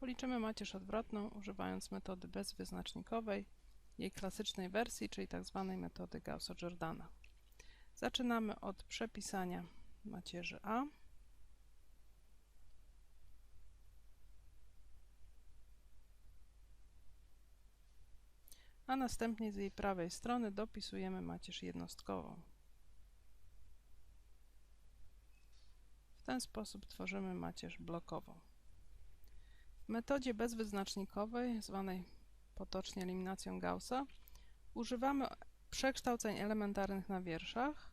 Policzymy macierz odwrotną używając metody bezwyznacznikowej, jej klasycznej wersji, czyli tzw. metody Gaussa-Jordana. Zaczynamy od przepisania macierzy A. A następnie z jej prawej strony dopisujemy macierz jednostkową. W ten sposób tworzymy macierz blokową. Metodzie bezwyznacznikowej, zwanej potocznie eliminacją Gaussa, używamy przekształceń elementarnych na wierszach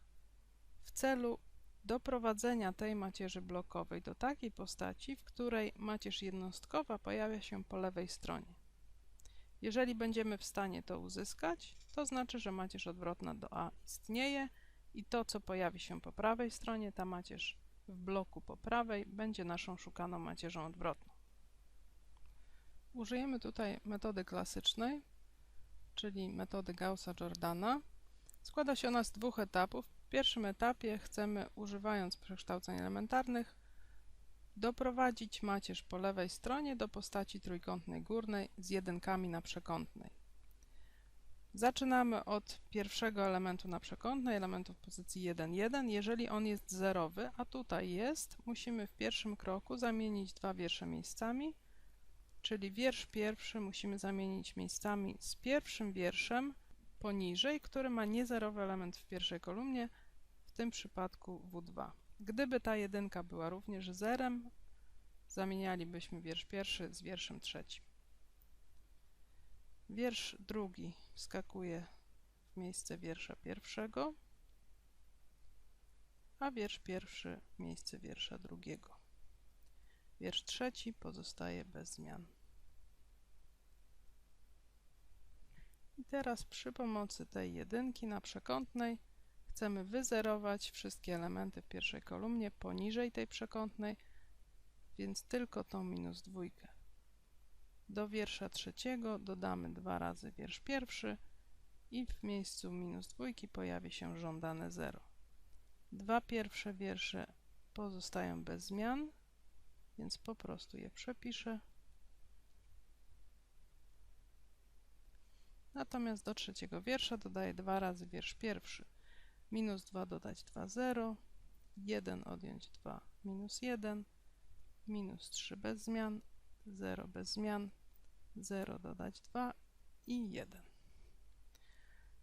w celu doprowadzenia tej macierzy blokowej do takiej postaci, w której macierz jednostkowa pojawia się po lewej stronie. Jeżeli będziemy w stanie to uzyskać, to znaczy, że macierz odwrotna do A istnieje i to, co pojawi się po prawej stronie, ta macierz w bloku po prawej, będzie naszą szukaną macierzą odwrotną. Użyjemy tutaj metody klasycznej, czyli metody Gaussa-Jordana. Składa się ona z dwóch etapów. W pierwszym etapie chcemy, używając przekształceń elementarnych, doprowadzić macierz po lewej stronie do postaci trójkątnej górnej z jedynkami na przekątnej. Zaczynamy od pierwszego elementu na przekątnej, elementu w pozycji 1, 1. Jeżeli on jest zerowy, a tutaj jest, musimy w pierwszym kroku zamienić dwa wiersze miejscami, czyli wiersz pierwszy musimy zamienić miejscami z pierwszym wierszem poniżej, który ma niezerowy element w pierwszej kolumnie, w tym przypadku W2. Gdyby ta jedynka była również zerem, zamienialibyśmy wiersz pierwszy z wierszem trzecim. Wiersz drugi wskakuje w miejsce wiersza pierwszego, a wiersz pierwszy w miejsce wiersza drugiego. Wiersz trzeci pozostaje bez zmian. I teraz przy pomocy tej jedynki na przekątnej chcemy wyzerować wszystkie elementy w pierwszej kolumnie poniżej tej przekątnej, więc tylko tą minus dwójkę. Do wiersza trzeciego dodamy dwa razy wiersz pierwszy i w miejscu minus dwójki pojawi się żądane 0. Dwa pierwsze wiersze pozostają bez zmian, więc po prostu je przepiszę. Natomiast do trzeciego wiersza dodaję dwa razy wiersz pierwszy. Minus 2 dodać 2, 0. 1 odjąć 2, minus 1. Minus 3 bez zmian. 0 bez zmian. 0 dodać 2 i 1.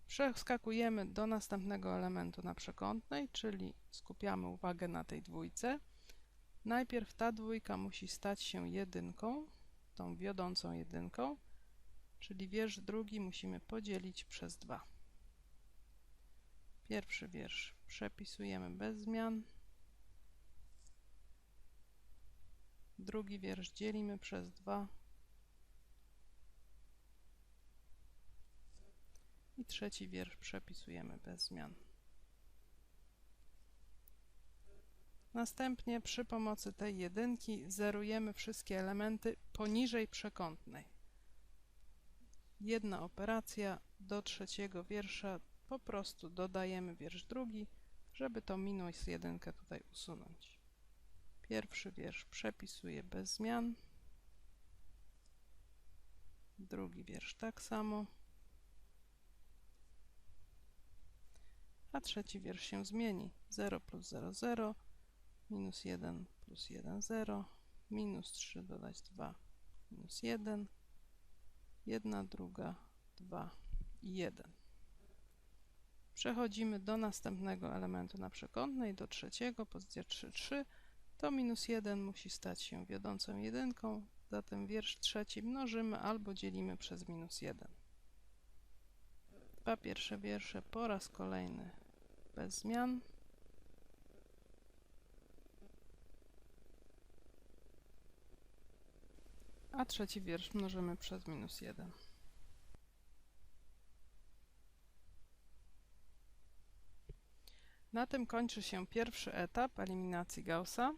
Przeskakujemy do następnego elementu na przekątnej, czyli skupiamy uwagę na tej dwójce. Najpierw ta dwójka musi stać się jedynką, tą wiodącą jedynką, czyli wiersz drugi musimy podzielić przez 2. Pierwszy wiersz przepisujemy bez zmian. Drugi wiersz dzielimy przez 2. I trzeci wiersz przepisujemy bez zmian. Następnie przy pomocy tej jedynki zerujemy wszystkie elementy poniżej przekątnej. Jedna operacja do trzeciego wiersza po prostu dodajemy wiersz drugi, żeby to minus jedynkę tutaj usunąć. Pierwszy wiersz przepisuję bez zmian. Drugi wiersz tak samo. A trzeci wiersz się zmieni. 0 plus 0, 0 minus 1 plus 1, 0, minus 3 dodać 2, minus 1, 1 druga, 2 i 1. Przechodzimy do następnego elementu na przekątnej, do trzeciego, pozycja 3, 3, to minus 1 musi stać się wiodącą jedynką, zatem wiersz trzeci mnożymy albo dzielimy przez minus 1. Dwa pierwsze wiersze po raz kolejny bez zmian. A trzeci wiersz mnożymy przez minus 1. Na tym kończy się pierwszy etap eliminacji Gaussa,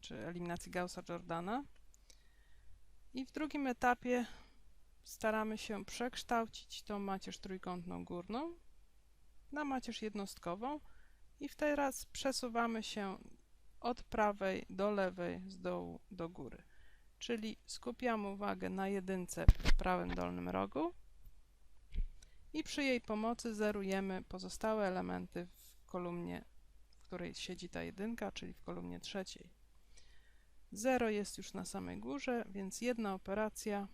czy eliminacji Gaussa-Jordana. I w drugim etapie staramy się przekształcić tą macierz trójkątną górną na macierz jednostkową i teraz przesuwamy się od prawej do lewej, z dołu do góry. Czyli skupiamy uwagę na jedynce w prawym dolnym rogu i przy jej pomocy zerujemy pozostałe elementy w kolumnie, w której siedzi ta jedynka, czyli w kolumnie trzeciej. 0 jest już na samej górze, więc jedna operacja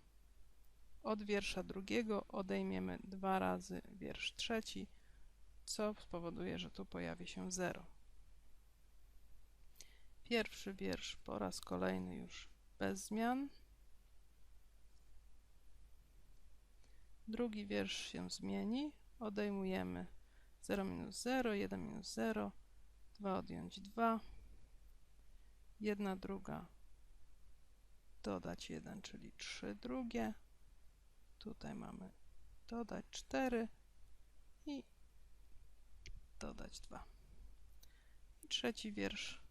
od wiersza drugiego odejmiemy dwa razy wiersz trzeci, co spowoduje, że tu pojawi się 0. Pierwszy wiersz po raz kolejny już bez zmian. Drugi wiersz się zmieni. Odejmujemy 0 minus 0, 1 minus 0, 2 odjąć 2, 1 druga dodać 1, czyli 3 drugie. Tutaj mamy dodać 4 i dodać 2. I trzeci wiersz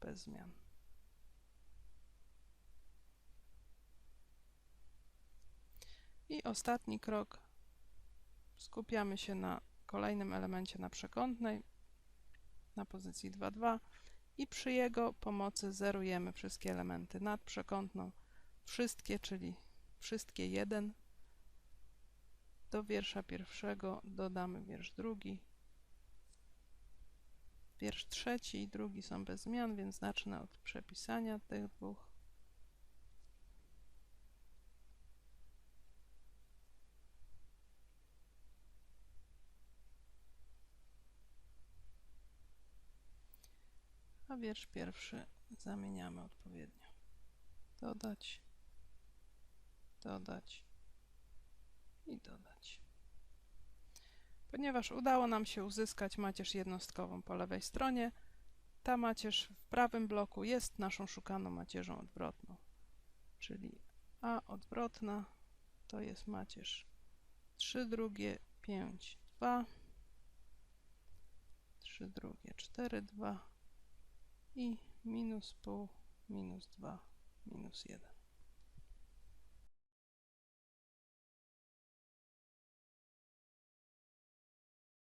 bez zmian. I ostatni krok. Skupiamy się na kolejnym elemencie na przekątnej, na pozycji 2,2 i przy jego pomocy zerujemy wszystkie elementy nad przekątną, wszystkie, czyli wszystkie 1. Do wiersza pierwszego dodamy wiersz drugi, wiersz trzeci i drugi są bez zmian, więc zacznę od przepisania tych dwóch. A wiersz pierwszy zamieniamy odpowiednio. Dodać, dodać i dodać. Ponieważ udało nam się uzyskać macierz jednostkową po lewej stronie, ta macierz w prawym bloku jest naszą szukaną macierzą odwrotną, czyli A odwrotna to jest macierz 3 drugie 5, 2, 3 drugie 4, 2, i minus pół minus 2 minus 1.